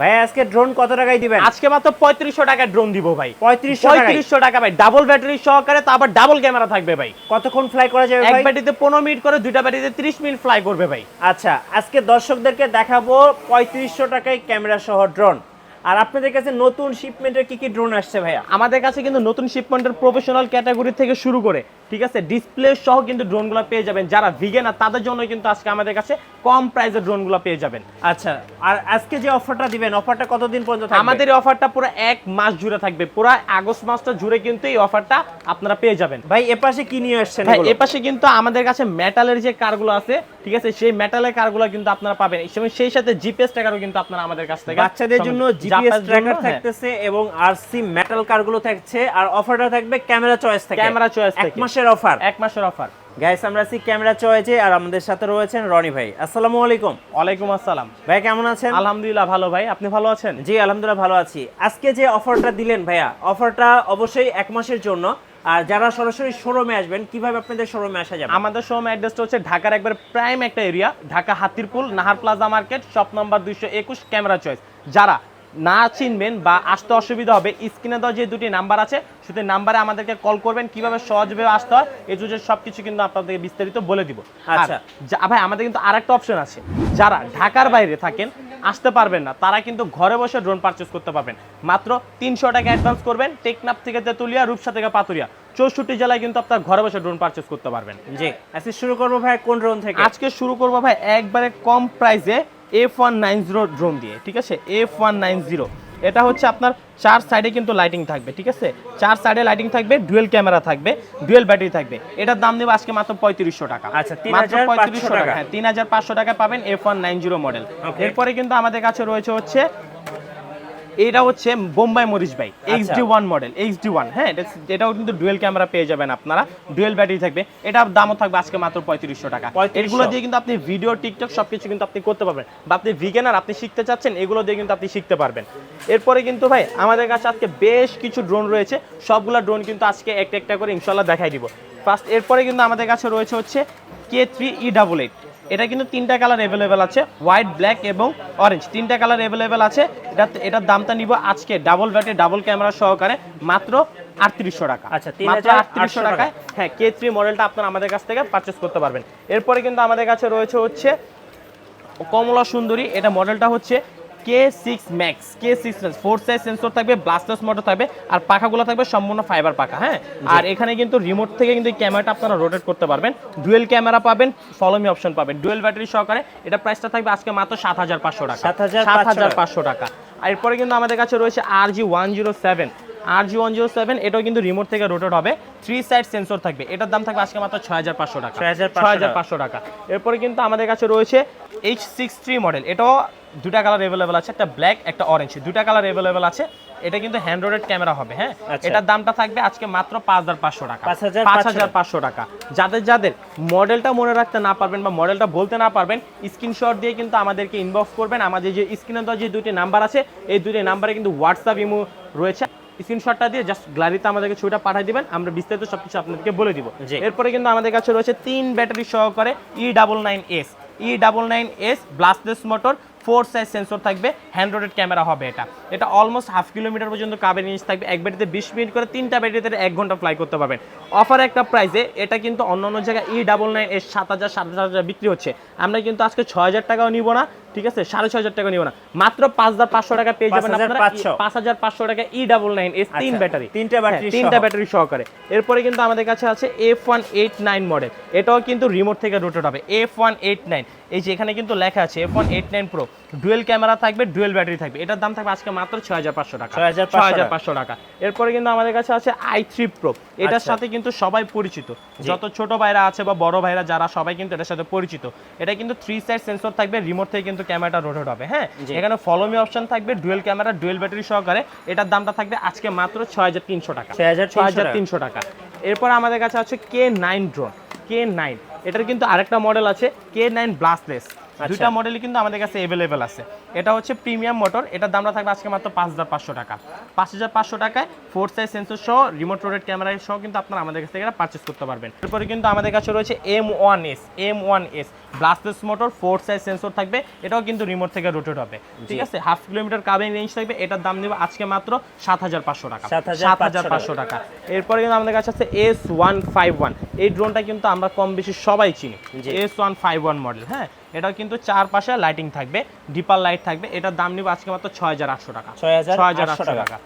ভাই আজকে ড্রোন কত টাকায় দিবেন? আজকে মাত্র পঁয়ত্রিশশো টাকা ড্রোন দিব ভাই। পঁয়ত্রিশশো পঁয়ত্রিশশো টাকা ভাই ডাবল ব্যাটারি সহকারে তারপর ডাবল ক্যামেরা থাকবে ভাই। কতক্ষণ ফ্লাই করা যাবে এক ব্যাটারিতে পনেরো মিনিট করে দুইটা ব্যাটারিতে ত্রিশ মিনিট ফ্লাই করবে ভাই। আচ্ছা আজকে দর্শকদেরকে দেখাবো পঁয়ত্রিশশো টাকায় ক্যামেরা সহ ড্রোন আর আপনাদের কাছে নতুন শিপমেন্টের কি কি ড্রোন আসছে ভাইয়া? আমাদের কাছে কিন্তু নতুন শিপমেন্টের প্রফেশনাল ক্যাটাগরি থেকে শুরু করে ঠিক আছে? ডিসপ্লে সহ কিন্তু ড্রোনগুলো পেয়ে যাবেন। যারা ভিগেন আর তাদের জন্য কিন্তু আজকে আমাদের কাছে কম প্রাইসের ড্রোনগুলো পেয়ে যাবেন। আচ্ছা আর আজকে যে অফারটা দিবেন অফারটা কতদিন পর্যন্ত থাকবে? আমাদের এই অফারটা পুরো এক মাস জুড়ে থাকবে। পুরো আগস্ট মাসটা জুড়ে কিন্তু এই অফারটা আপনারা পেয়ে যাবেন। ভাই এপাশে কি নিয়ে আসছেন ভাই? এপাশে কিন্তু আমাদের কাছে মেটালের যে কারগুলো আছে ঠিক আছে? সেই মেটালের কারগুলো কিন্তু আপনারা পাবেন। এবং সেই সাথে জিপিএস ট্যাগারও কিন্তু আপনারা আমাদের কাছ থেকে বাচ্চাদের জন্য জিপিএস ট্র্যাকার। থাকতেছে এবং আরসি মেটাল কারগুলো থাকছে। আর অফারটা থাকবে ক্যামেরা চয়েস থেকে। ক্যামেরা চয়েস এক থেকে। মাসের অফার? এক মাসের অফার। গাইস আমরা আছি ক্যামেরা চয়েসে আর আমাদের সাথে রয়েছেন রনি ভাই। আসসালামু আলাইকুম। ওয়ালাইকুম আসসালাম। ভাই কেমন আছেন? আলহামদুলিল্লাহ ভালো ভাই। আপনি ভালো আছেন? জি আলহামদুলিল্লাহ ভালো আছি। আজকে যে অফারটা দিলেন ভাইয়া অফারটা অবশ্যই এক মাসের জন্য। আর যারা সরাসরি শোরুমে আসবেন কীভাবে আপনাদের শোরুমে আসা যাবে? আমাদের শোরুম অ্যাড্রেসটা হচ্ছে ঢাকার একবার প্রাইম একটা area Dhaka Hatirpool Nahar plaza market shop number দুইশো একুশ ক্যামেরা চয়েস যারা না চিনবেন বা আসতে অসুবিধা হবে স্ক্রিনে দেওয়া যে দুটি নাম্বার আছে শুধু নাম্বারে আমাদেরকে কল করবেন কীভাবে সহজভাবে আসতে হয় এই জন্য সবকিছু কিন্তু আপনাদেরকে বিস্তারিত বলে দিব। আচ্ছা। ভাই আমাদের কিন্তু আরেকটা অপশন আছে। যারা ঢাকার বাইরে থাকেন আসতে পারবেন না তারা কিন্তু ঘরে বসে ড্রোন পারচেস করতে পারবেন। মাত্র তিনশো টাকা অ্যাডভান্স করবেন টেকনাফ থেকে তেতুলিয়া রূপসা থেকে পাতুরিয়া। চৌষট্টি জেলায় কিন্তু আপনার ঘরে বসে ড্রোন পারচেস করতে পারবেন। জি। আজকে শুরু করব ভাই কোন ড্রোন থেকে? আজকে শুরু করব ভাই একবারে কম প্রাইসে F one nine zero drone দিয়ে ঠিক আছে? এফ ওয়ান নাইন জিরো এটা হচ্ছে আপনার চার সাইডে কিন্তু লাইটিং থাকবে ঠিক আছে? চার সাইডে লাইটিং থাকবে ডুয়েল ক্যামেরা থাকবে ডুয়েল ব্যাটারি থাকবে। এটার দাম দেবো আজকে মাত্র পঁয়ত্রিশশো টাকা। আচ্ছা, মাত্র 3,500 পঁয়ত্রিশশো টাকা টাকা। হ্যাঁ তিন হাজার পাঁচশো টাকা পাবেন F one nine zero model এরপরে কিন্তু আমাদের কাছে রয়েছে হচ্ছে এটা হচ্ছে বোম্বাই মরিচ ভাই X D one model X D one হ্যাঁ এটাও কিন্তু ডুয়েল ক্যামেরা পেয়ে যাবেন আপনারা। ডুয়েল ব্যাটারি থাকবে। এটার দামও থাকবে আজকে মাত্র পঁয়ত্রিশশো টাকা। 3500 এগুলো দিয়ে কিন্তু আপনি ভিডিও টিকটক সবকিছু কিন্তু আপনি করতে পারবেন। বা আপনি ভিগেনার আপনি শিখতে চাচ্ছেন এগুলো দিয়ে কিন্তু আপনি শিখতে পারবেন। এরপরে কিন্তু ভাই আমাদের কাছে আজকে বেশ কিছু ড্রোন রয়েছে। সবগুলো ড্রোন কিন্তু আজকে একটা একটা করে ইনশাল্লাহ দেখাই দিব। ফার্স্ট এরপরে কিন্তু আমাদের কাছে রয়েছে হচ্ছে K three E double eight এটা কিন্তু তিনটা কালার অ্যাভেলেবেল আছে হোয়াইট ব্ল্যাক এবং অরেঞ্জ তিনটা কালার অ্যাভেলেবেল আছে এটা এটার দামটা নিব আজকে ডাবল ব্যাটে ডাবল ক্যামেরা সহকারে মাত্র আটত্রিশশো টাকা। আচ্ছা, মাত্র 3800 আটত্রিশশো টাকায়। হ্যাঁ কে থ্রি মডেলটা আপনারা আমাদের কাছ থেকে পারচেস করতে পারবেন। এরপরে কিন্তু আমাদের কাছে রয়েছে হচ্ছে কমলা সুন্দরী। এটা মডেলটা হচ্ছে K six max K six max four size sensor থাকবে ব্লাস্টার্স মোটর থাকবে আর পাখাগুলো থাকবে সম্পূর্ণ ফাইবার পাখা হ্যাঁ? আর এখানে কিন্তু রিমোট থেকে কিন্তু এই ক্যামেরাটা আপনারা রোটেট করতে পারবেন। ডুয়েল ক্যামেরা পাবেন ফলোমি অপশন পাবেন। ডুয়েল ব্যাটারি সহকারে এটা প্রাইসটা থাকবে আজকে মাত্র সাত হাজার পাঁচশো টাকা। সাত হাজার পাঁচশো টাকা। আর এরপরে কিন্তু আমাদের কাছে রয়েছে R G one zero seven R G one zero seven এটাও কিন্তু রিমোট থেকে রোটেট হবে। থ্রি সাইড সেন্সর থাকবে। এটার দাম থাকবে আজকে মাত্র ছয় হাজার পাঁচশো টাকা। 6,500 ছয় হাজার পাঁচশো টাকা। এরপরে কিন্তু আমাদের কাছে রয়েছে এইচ সিক্স থ্রি মডেল এটাও দুটা কালার অ্যাভেলেবেল আছে একটা ব্ল্যাক একটা অরেঞ্জ দুটা কালার অ্যাভেলেবেল আছে এটা কিন্তু হ্যান্ড রোডেড ক্যামেরা হবে হ্যাঁ? আচ্ছা। এটার দামটা থাকবে আজকে মাত্র পাঁচ হাজার পাঁচশো টাকা। 5,500 পাঁচ হাজার পাঁচশো টাকা। যাদের যাদের মডেলটা মনে রাখতে না পারবেন বা মডেলটা বলতে না পারবেন স্ক্রিনশট দিয়ে কিন্তু আমাদেরকে ইনবক্স করবেন। আমাদের যে স্ক্রিনে দেওয়া যে দুটি নাম্বার আছে এই দুটি নাম্বারে কিন্তু হোয়াটসঅ্যাপ ইমো রয়েছে। স্ক্রিনশটটা দিয়ে জাস্ট গ্যালারিতে আমাদেরকে ছবিটা পাঠিয়ে দিবেন। আমরা বিস্তারিত সবকিছু আপনাদেরকে বলে দিব। এরপরে কিন্তু আমাদের কাছে রয়েছে তিন ব্যাটারি সহকারে E double nine S E double nine S brushless motor four size sensor থাকবে হ্যান্ড রোডেড ক্যামেরা হবে এটা। এটা অলমোস্ট হাফ কিলোমিটার পর্যন্ত কাবের ইঞ্চ থাকবে, এক ব্যাটারিতে বিশ মিনিট করে তিনটা ব্যাটারিতে এক ঘণ্টা ফ্লাই করতে পারবেন। অফার একটা প্রাইসে এটা কিন্তু অন্য অন্য জায়গায় ই ডাবল নাইন এর সাত হাজার সাত হাজার বিক্রি হচ্ছে। আমরা কিন্তু আজকে ছ হাজার টাকাও নিব না ঠিক আছে? সাড়ে ছয় হাজার টাকা নিব না। মাত্র পাঁচ হাজার পাঁচশো টাকা পেয়ে যাবেন আপনারা। পাঁচ হাজার পাঁচশো। টাকা ই ডাবল নাইন এস তিন আচ্ছা, ব্যাটারি। তিনটা ব্যাটারি তিনটা ব্যাটারি সহকারে। এরপরে কিন্তু আমাদের কাছে আছে F one eight nine model এটাও কিন্তু রিমোট থেকে রোটেট হবে। এফ ওয়ান এইট নাইন এই যে এখানে কিন্তু লেখা আছে F one eight nine pro dual camera থাকবে ডুয়েল ব্যাটারি থাকবে। এটার দাম থাকবে আজকে মাত্র ছয় হাজার পাঁচশো টাকা। 6,500 ছয় হাজার পাঁচশো টাকা। এরপরে কিন্তু আমাদের কাছে আছে আই থ্রি প্রো এটার আচ্ছা। সাথে কিন্তু সবাই পরিচিত। যত ছোট ভাইরা আছে বা বড় ভাইরা যারা সবাই কিন্তু এটার সাথে পরিচিত। এটা কিন্তু থ্রি সাইড সেন্সর থাকবে রিমোট থেকে কিন্তু ক্যামেরাটা রোটেট হবে হ্যাঁ? এখানে ফলোমি অপশন থাকবে ডুয়েল ক্যামেরা ডুয়েল ব্যাটারি সহকারে। এটার দামটা থাকবে আজকে মাত্র ছয় হাজার তিনশো টাকা। 6,300 ছয় হাজার তিনশো টাকা। এরপর আমাদের কাছে আছে K nine drone K nine এটার কিন্তু আরেকটা মডেল আছে কে নাইন ব্লাস্টলেস দুইটা মডেলই কিন্তু আমাদের কাছে অ্যাভেলেবেল আছে। এটা হচ্ছে প্রিমিয়াম মোটর এটার দামটা থাকবে আজকে মাত্র পাঁচ হাজার পাঁচশো টাকা। পাঁচ হাজার পাঁচশো টাকায় ফোর সাইজ সেন্সর সহ রিমোট রোডেড ক্যামেরা সহ কিন্তু আপনারা আমাদের কাছ থেকে এটা পারচেস করতে পারবেন। এরপরে কিন্তু আমাদের কাছে রয়েছে M one S M one S brushless motor four size sensor থাকবে। এটাও কিন্তু রিমোট থেকে রোটেট হবে। ঠিক আছে? হাফ কিলোমিটার কাবিং রেঞ্জ থাকবে। এটার দাম নেবে আজকে মাত্র সাত হাজার পাঁচশো টাকা। 7,500 সাত হাজার পাঁচশো টাকা। এরপরে কিন্তু আমাদের কাছে আছে এস ওয়ান ফাইভ ওয়ান এই ড্রোনটা কিন্তু আমরা কম বেশি সবাই চিনি। S one five one model হ্যাঁ? এটাও কিন্তু চারপাশে লাইটিং থাকবে ডিপার লাইট থাকবে। এটার দাম নিব আজকে মাত্র ছয় হাজার আটশো টাকা। ছহাজার আটশো টাকা।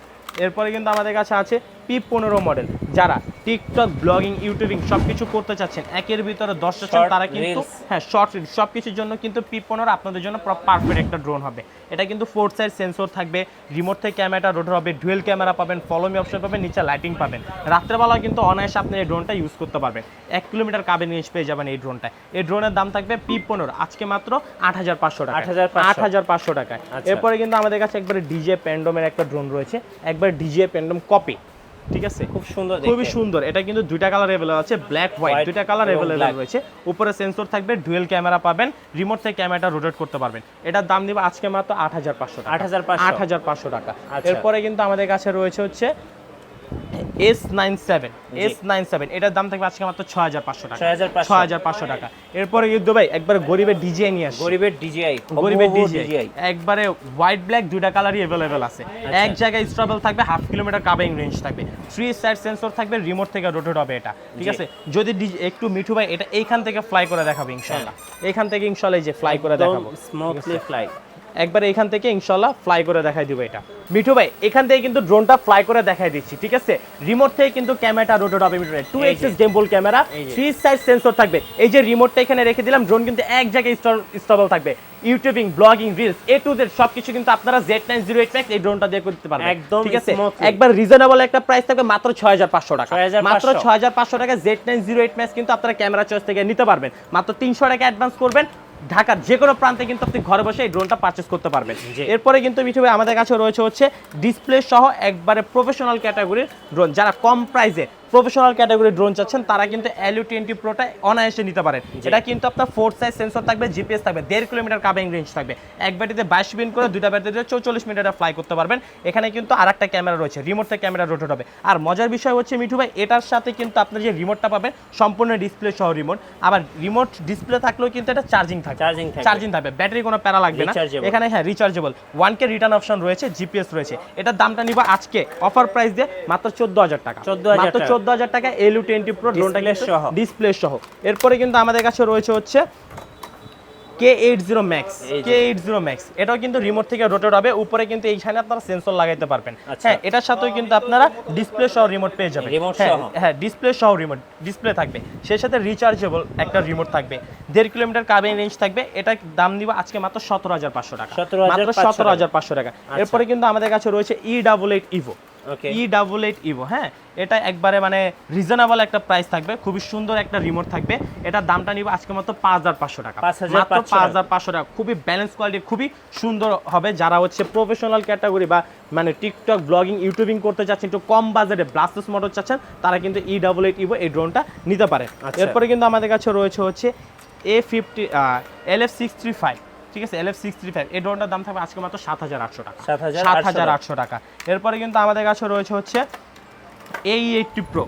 এরপরে কিন্তু আমাদের কাছে আছে পি পনেরো মডেল। যারা টিকটক ব্লগিং ইউটিউবিং সবকিছু করতে চাচ্ছেন একের ভিতরে দশ চাচ্ছেন তারা কিন্তু হ্যাঁ শর্ট রিল সব কিছুর জন্য কিন্তু পি পনেরো আপনাদের জন্য পারফেক্ট একটা ড্রোন হবে। এটা কিন্তু ফোর সাইড সেন্সর থাকবে রিমোট থেকে ক্যামেরাটা রোটার হবে ডুয়েল ক্যামেরা পাবেন ফলোমি অপশন পাবেন নিচে লাইটিং পাবেন। রাত্রেবেলা কিন্তু অনায়াসে আপনি এই ড্রোনটা ইউজ করতে পারবেন। এক কিলোমিটার কাবে নিয়ে পেয়ে যাবেন এই ড্রোনটা এই ড্রোনের দাম থাকবে পি পনেরো। আজকে মাত্র আট হাজার পাঁচশো টাকা 8,500 আট হাজার পাঁচশো টাকায়। আচ্ছা। এরপরে কিন্তু আমাদের কাছে একবারে ডিজে প্যান্ডমের একটা ড্রোন রয়েছে। একবার ডিজে প্যান্ডম কপি ঠিক আছে? খুব সুন্দর খুবই সুন্দর। এটা কিন্তু দুইটা কালার অ্যাভেলেবল আছে ব্ল্যাক হোয়াইট দুইটা কালার এবং রয়েছে। উপরে সেন্সর থাকবে ডুয়েল ক্যামেরা পাবেন রিমোট থেকে ক্যামেরাটা রোটেট করতে পারবেন। এটার দাম দিবে আজকে মাত্র আট হাজার পাঁচশো টাকা। 8,500 আট হাজার পাঁচশো টাকা। আচ্ছা। এরপরে কিন্তু আমাদের কাছে রয়েছে হচ্ছে S nine seven S nine seven এটার দাম থাকবে আজকে মাত্র ছয় হাজার পাঁচশো টাকা। 6,500 ছয় হাজার পাঁচশো টাকা। এরপরে কিন্তু ভাই একবার গরিবের ডিজে নিয়ে আসছে গরিবের ডিজিআই গরিবের ডিজিআই একবারে হোয়াইট ব্ল্যাক দুইটা কালারই অ্যাভেলেবেল আছে। আচ্ছা। এক জায়গায় স্ট্রাবল থাকবে হাফ কিলোমিটার কাবিং রেঞ্জ থাকবে। থ্রি সাইড সেন্সর থাকবে রিমোট থেকে রোটেট হবে এটা। ঠিক আছে? যদি একটু মিঠু ভাই এটা এইখান থেকে ফ্লাই করে দেখাবে ইনশাল্লাহ এইখান থেকে ইনশাল্লাহ যে ফ্লাই করে দেখাবো। স্মুথলি ফ্লাই একবার এখান থেকে ইনশাল্লাহ ফ্লাই করে দেখাই দিব এটা। মিঠু ভাই এখান থেকে কিন্তু ড্রোনটা ফ্লাই করে দেখাই দিচ্ছি ঠিক আছে? রিমোট থেকে কিন্তু ক্যামেরাটা রোটেট হবে মিঠু টু যে। Gimbal camera. Three side sensor থাকবে। এই যে রিমোটটা এখানে রেখে দিলাম ড্রোন কিন্তু এক জায়গায় স্টেবল থাকবে। ইউটিউবিং ব্লগিং রিলস এ টু জেড সবকিছু কিন্তু আপনারা Z nine zero eight max এই ড্রোনটা দিয়ে করতে পারবেন একদম ঠিক আছে। একবার রিজনেবল একটা প্রাইস থাকবে মাত্র ছয় হাজার পাঁচশো টাকা। 6,500 মাত্র ছয় হাজার পাঁচশো টাকা Z nine zero eight max কিন্তু আপনারা ক্যামেরা চয়েস থেকে নিতে পারবেন। মাত্র তিনশো টাকা অ্যাডভান্স করবেন। ঢাকার যে কোনো প্রান্তে কিন্তু আপনি ঘরে বসে এই ড্রোনটা পারচেস করতে পারবেন। এরপরে কিন্তু মিঠু ভাই আমাদের কাছে রয়েছে হচ্ছে ডিসপ্লে সহ একবারে প্রফেশনাল ক্যাটাগরির ড্রোন যারা কম প্রাইসে প্রফেশনাল ক্যাটাগরির ড্রোন চাচ্ছেন তারা কিন্তু অ্যালু টোয়েন্টি প্রোটা অনায়াসে নিতে পারেন। এটা কিন্তু আপনার ফোর সাইজ সেন্সর থাকবে জিপিএস থাকবে দেড় কিলোমিটার কাবিং রেঞ্জ থাকবে। এক ব্যাটারিতে বাইশ বিন করে দুইটা ব্যাটারিতে চৌচল্লিশ মিনিটে ফ্লাই করতে পারবেন। এখানে কিন্তু আর একটা ক্যামেরা রয়েছে রিমোট থেকে ক্যামেরা রোটেট হবে। আর মজার বিষয় হচ্ছে মিঠু ভাই এটার সাথে কিন্তু আপনার যে রিমোটটা পাবেন সম্পূর্ণ ডিসপ্লে সহ রিমোট আবার রিমোট ডিসপ্লে থাকলেও কিন্তু এটা চার্জিং থাকবে। থাকবে। চার্জিং থাকবে ব্যাটারি কোনো প্যারা লাগবে না। এখানে হ্যাঁ rechargeable one key return option রয়েছে জিপিএস রয়েছে। এটার দামটা নিব আজকে অফার প্রাইস দিয়ে মাত্র চোদ্দ হাজার টাকা। 14,000 মাত্র টাকা। চোদ্দ হাজার টাকা এলু টোয়েন্টি প্রো ড্রোনটা সহ। ডিসপ্লে সহ। এরপরে কিন্তু আমাদের কাছে রয়েছে হচ্ছে K eight zero max K eight zero max এটাও কিন্তু রিমোট থেকে রোটেট হবে। উপরে কিন্তু এইখানে আপনারা সেন্সর লাগাইতে পারবেন। আচ্ছা। হ্যাঁ এটার সাথেও কিন্তু আপনারা ডিসপ্লে সহ রিমোট পেয়ে যাবেন। হ্যাঁ, হ্যাঁ ডিসপ্লে সহ রিমোট ডিসপ্লে থাকবে। সেই সাথে রিচার্জেবল একটা রিমোট থাকবে। দেড় কিলোমিটার কাবিং রেঞ্জ থাকবে। এটার দাম দিব আজকে মাত্র সতেরো হাজার পাঁচশো টাকা। মাত্র সতেরো হাজার পাঁচশো টাকা। এরপরে কিন্তু আমাদের কাছে রয়েছে E double eight evo E double eight evo হ্যাঁ? এটা একবারে মানে রিজনেবল একটা প্রাইস থাকবে খুবই সুন্দর একটা রিমোট থাকবে। এটার দামটা নিব আজকে মাত্র পাঁচ হাজার পাঁচশো টাকা। মাত্র পাঁচ হাজার পাঁচশো টাকা। খুবই ব্যালেন্স কোয়ালিটি খুবই সুন্দর হবে। যারা হচ্ছে প্রফেশনাল ক্যাটাগরি বা মানে টিকটক ব্লগিং ইউটিউবিং করতে চাচ্ছেন একটু কম বাজেটে ব্লাস্টেস মোটর চাচ্ছেন তারা কিন্তু ই ডাবল এইট ইভো এই ড্রোনটা নিতে পারে। আচ্ছা। এরপরে কিন্তু আমাদের কাছে রয়েছে হচ্ছে A fifty L F six three five ঠিক আছে L F six three five এই ড্রোনটার দাম থাকবে আজকে মাত্র সাত হাজার আটশো টাকা। 7,800 সাত হাজার আটশো টাকা। এরপরে কিন্তু আমাদের কাছে রয়েছে হচ্ছে E eighty pro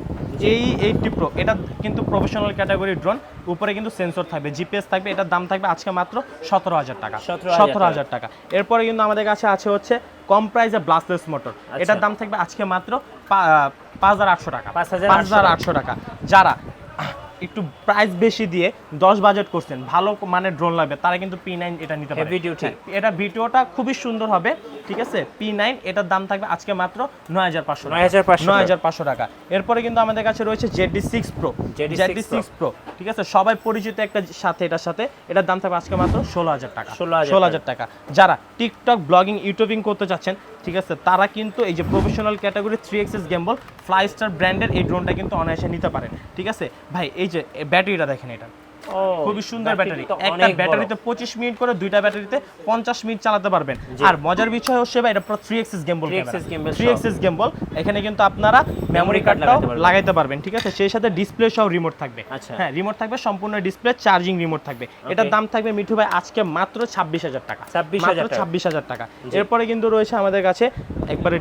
E eighty pro এটা কিন্তু প্রফেশনাল ক্যাটাগরি ড্রোন উপরে কিন্তু সেন্সর থাকবে জিপিএস থাকবে এটার দাম থাকবে আজকে মাত্র সতেরো হাজার টাকা। সতেরো হাজার টাকা। এরপরে কিন্তু আমাদের কাছে আছে হচ্ছে কম প্রাইসে ব্লাস্টলেস মোটর। এটার দাম থাকবে আজকে মাত্র পাঁচ হাজার আটশো টাকা। 5,800 পাঁচ হাজার আটশো টাকা। যারা একটু প্রাইস বেশি দিয়ে দশ বাজেট করছেন ভালো মানে ড্রোন লাগবে তারা কিন্তু পি নাইন এটা নিতে পারে। হ্যাঁ, এটা ভিডিওটা খুবই সুন্দর হবে ঠিক আছে? পি নাইন এটার দাম থাকবে আজকে মাত্র নয় হাজার পাঁচশো 9,500 নয় হাজার পাঁচশো টাকা। এরপরে কিন্তু আমাদের কাছে রয়েছে ZD six pro ZD6 ZD six pro ঠিক আছে? সবাই পরিচিত একটা সাথে এটার সাথে। এটার দাম থাকবে আজকে মাত্র ষোলো হাজার টাকা। ষোলো হাজার টাকা। যারা টিকটক ব্লগিং ইউটিউবিং করতে চাচ্ছেন ঠিক আছে? তারা কিন্তু এই যে professional category three axis gimbal fly star ব্র্যান্ডের এই ড্রোনটা কিন্তু অনায়াসে নিতে পারেন ঠিক আছে? ভাই, এই যে ব্যাটারিটা দেখেন এটা। খুবই সুন্দর ব্যাটারি একটা ব্যাটারিতে পঁচিশ মিনিট করে দুইটা ব্যাটারিতে পঞ্চাশ মিনিট চালাতে পারবেন। আর মজার বিষয় হচ্ছে ভাই এটা পুরো three axis gimbal 3axis gimbal three. Axis gimbal এখানে কিন্তু আপনারা মেমোরি কার্ডটাও লাগাইতে পারবেন। ঠিক আছে? সেই সাথে ডিসপ্লে সহ রিমোট থাকবে। আচ্ছা। হ্যাঁ রিমোট থাকবে সম্পূর্ণ ডিসপ্লে চার্জিং রিমোট থাকবে। এটার দাম থাকবে মিঠু ভাই আজকে মাত্র ছাব্বিশ হাজার টাকা। 26,000 মাত্র। ছাব্বিশ হাজার টাকা। এরপরে কিন্তু রয়েছে আমাদের কাছে একবারে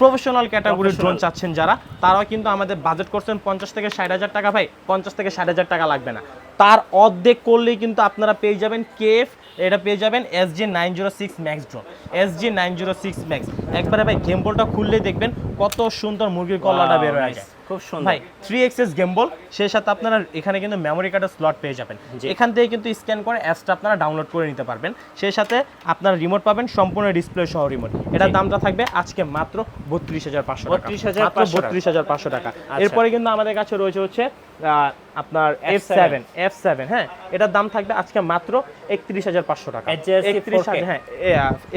প্রফেশনাল ক্যাটাগরির ড্রোন চাচ্ছেন যারা। তারাও কিন্তু আমাদের বাজেট করছেন পঞ্চাশ থেকে ষাট হাজার টাকা ভাই। পঞ্চাশ থেকে ষাট হাজার টাকা লাগবে না। তার অর্ধেক করলেই কিন্তু আপনারা পেয়ে যাবেন কেএফ এটা পেয়ে যাবেন S G nine zero six max drone S G nine zero six max. একবারে ভাই গেম বলটা খুললেই দেখবেন কত সুন্দর মুরগির কল্লাটা বের হয়ে. যায় খুব সুন্দর। ভাই থ্রি গেমবল সেই সাথে আপনারা এখানে কিন্তু মেমোরি কার্ডের স্লট পেয়ে যাবেন। এখান থেকে কিন্তু স্ক্যান করে অ্যাপসটা আপনারা ডাউনলোড করে নিতে পারবেন। সেই সাথে আপনারা রিমোট পাবেন সম্পূর্ণ ডিসপ্লে সহ রিমোট এটার দামটা থাকবে আজকে মাত্র বত্রিশ হাজার পাঁচশো 32,500 টাকা। বত্রিশ হাজার পাঁচশো টাকা। আচ্ছা। এরপরে কিন্তু আমাদের কাছে রয়েছে হচ্ছে আপনার F F7 seven F seven হ্যাঁ এটার দাম থাকবে আজকে মাত্র একত্রিশ হাজার পাঁচশো টাকা। একত্রিশ 4K হ্যাঁ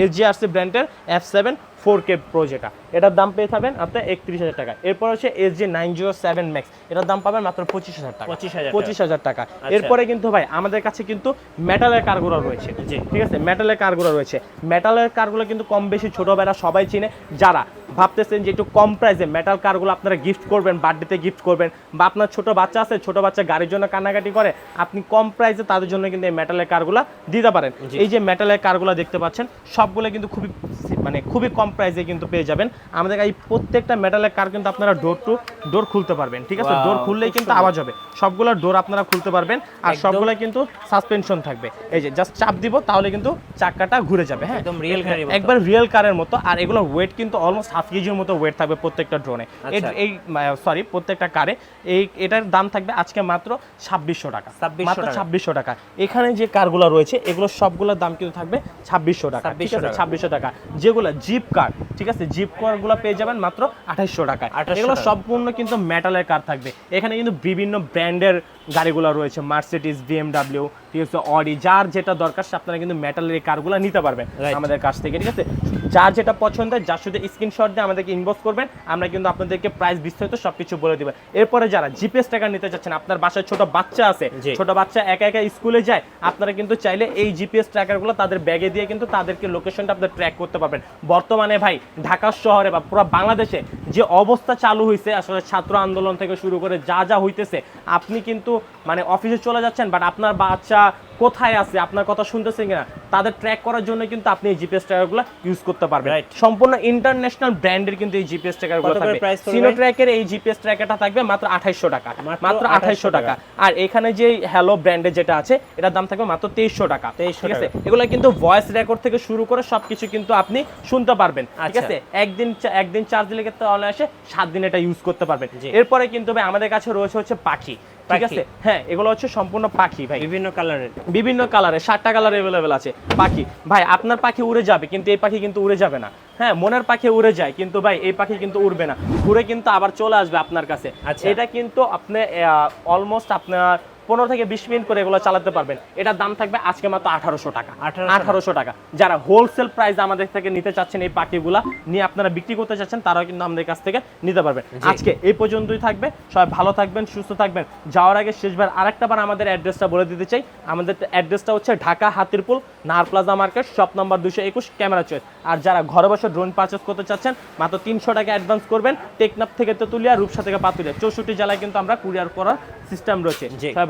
এস জি আর সি ব্র্যান্ডের F seven four K pro যেটা। এটার দাম পেয়ে থাকবেন আপনার একত্রিশ হাজার টাকা। এরপর হচ্ছে S G nine zero seven max এটার দাম পাবেন মাত্র পঁচিশ হাজার টাকা। 25,000 টাকা। পঁচিশ হাজার টাকা। এরপরে কিন্তু ভাই আমাদের কাছে কিন্তু মেটালের কারগুলো রয়েছে। ঠিক আছে? মেটালের কারগুলো রয়েছে। মেটালের কারগুলো কিন্তু কম বেশি ছোটবেলা সবাই চিনে। যারা ভাবতেছেন যে একটু কম প্রাইসে মেটাল কারগুলো আপনারা গিফট করবেন বার্থডেতে গিফট করবেন বা আপনার ছোট বাচ্চা আছে ছোট বাচ্চা গাড়ির জন্য কান্নাকাটি করে আপনি কম প্রাইসে তাদের জন্য কিন্তু এই মেটালের কারগুলো দিতে পারেন। এই যে মেটালের কারগুলো দেখতে পাচ্ছেন সবগুলো কিন্তু খুবই মানে খুবই কম প্রাইসে কিন্তু পেয়ে যাবেন। আমাদের এই প্রত্যেকটা মেটালের কার কিন্তু আপনারা ডোর টু ডোর খুলতে পারবেন ঠিক আছে? ডোর খুললেই কিন্তু আওয়াজ হবে। সবগুলো ডোর আপনারা খুলতে পারবেন আর সবগুলো কিন্তু সাসপেনশন থাকবে। এই যে জাস্ট চাপ দিব তাহলে কিন্তু চাকাটা ঘুরে যাবে হ্যাঁ? একদম রিয়েল গাড়ি একবার রিয়েল কারের মতো আর এগুলোর ওয়েট কিন্তু অলমোস্ট হাফ কেজির মতো ওয়েট থাকবে প্রত্যেকটা ড্রোনে আচ্ছা। এই সরি প্রত্যেকটা কারে এই এটার দাম থাকবে আজকে মাত্র ছাব্বিশশো টাকা। 2600 মাত্র টাকা। ছাব্বিশশো টাকা। এখানে যে কারগুলো রয়েছে এগুলো সবগুলোর দাম কিন্তু থাকবে ছাব্বিশশো টাকা ঠিক আছে? টাকা। ছাব্বিশশো টাকা। যেগুলো জিপ কার ঠিক আছে? জিপ কারগুলো পেয়ে যাবেন মাত্র আঠাশশো টাকায়। 2800 এগুলো সম্পূর্ণ কিন্তু মেটালের কার থাকবে। এখানে কিন্তু বিভিন্ন ব্র্যান্ডের গাড়িগুলো রয়েছে মার্সিডিস বিএমডাব্লিউ ঠিক আছে অডি যার যেটা দরকার আপনারা কিন্তু মেটালের এই কারগুলো নিতে পারবেন. আমাদের কাছ থেকে ঠিক আছে? যার যেটা পছন্দ হয় যার শুধু স্ক্রিনশট দিয়ে আমাদেরকে ইনবক্স করবেন আমরা কিন্তু আপনাদেরকে প্রাইস বিস্তারিত সবকিছু বলে দেবো। এরপরে যারা জিপিএস টাকা নিতে চাচ্ছেন আপনার বাসায় ছোট বাচ্চা আছে ছোট বাচ্চা একা একা স্কুলে যায় আপনারা কিন্তু চাইলে এই জিপিএস ট্র্যাকারগুলো তাদের ব্যাগে দিয়ে কিন্তু তাদেরকে লোকেশনটা আপনার ট্র্যাক করতে পারবেন। বর্তমানে ভাই ঢাকা শহরে বা পুরো বাংলাদেশে যে অবস্থা চালু হয়েছে আসলে ছাত্র আন্দোলন থেকে শুরু করে যা যা হইতেছে আপনি কিন্তু মানে অফিসে চলে যাচ্ছেন বাট আপনার বাচ্চা কোথায় আছে আপনার কথা শুনতেছেন কিনা তাদের ট্র্যাক করার জন্য কিন্তু আপনি এই জিপিএস ট্র্যাকারগুলো ইউজ করতে পারবেন। সম্পূর্ণ ইন্টারন্যাশনাল ব্র্যান্ডের কিন্তু এই জিপিএস ট্র্যাকারগুলো থাকবে। সিনো ট্র্যাকের এই জিপিএস ট্র্যাকারটা থাকবে মাত্র আঠাইশশো টাকা। মাত্র মাত্র 2800 টাকা। আর এখানে যে হ্যালো ব্র্যান্ডের যেটা আছে এটার দাম থাকবে মাত্র তেইশশো টাকা। 2300 ঠিক আছে? এগুলো কিন্তু ভয়েস রেকর্ড থেকে শুরু করে সবকিছু কিন্তু আপনি শুনতে পারবেন। ঠিক আচ্ছা। আছে? একদিন একদিন চার্জ দিলে কিন্তু আসে সাত দিন এটা ইউজ করতে পারবেন। এরপরে কিন্তু আমাদের কাছে রয়েছে হচ্ছে পাখি। ঠিক আছে? হ্যাঁ এগুলো হচ্ছে সম্পূর্ণ পাখি ভাই। বিভিন্ন কালারের। বিভিন্ন কালারের সাতটা কালার অ্যাভেলেবেল আছে। পাখি ভাই আপনার পাখি উড়ে যাবে কিন্তু এই পাখি কিন্তু উড়ে যাবে না। হ্যাঁ মনের পাখি উড়ে যায় কিন্তু ভাই এই পাখি কিন্তু উড়বে না। ঘুরে কিন্তু আবার চলে আসবে আপনার কাছে। আচ্ছা। এটা কিন্তু আপনি অলমোস্ট আপনার পনেরো থেকে বিশ মিনিট করে এগুলো চালাতে পারবেন। এটার দাম থাকবে আজকে মাত্র আঠারোশো টাকা। আঠারোশো টাকা। যারা হোলসেল প্রাইস আমাদের থেকে নিতে চাচ্ছেন এই পাখিগুলা নিয়ে আপনারা বিক্রি করতে চাচ্ছেন তারাও কিন্তু আমাদের কাছ থেকে নিতে পারবেন। আজকে এই পর্যন্তই থাকবে। সবাই ভালো থাকবেন সুস্থ থাকবেন। যাওয়ার আগে শেষবার আরেকটা বার আমাদের অ্যাড্রেসটা বলে দিতে চাই। আমাদের অ্যাড্রেসটা হচ্ছে ঢাকা হাতিরপুল নার প্লাজা মার্কেট শপ নম্বর দুশো একুশ ক্যামেরা চয়েস আর যারা ঘরে বসে ড্রোন পারচেস করতে চাচ্ছেন মাত্র তিনশো টাকা অ্যাডভান্স করবেন। টেকনাফ থেকে তেতুলিয়া রূপসা থেকে পাতুলিয়া। চৌষট্টি জেলায় কিন্তু আমরা কুরিয়ার করার সিস্টেম রয়েছে। সবাই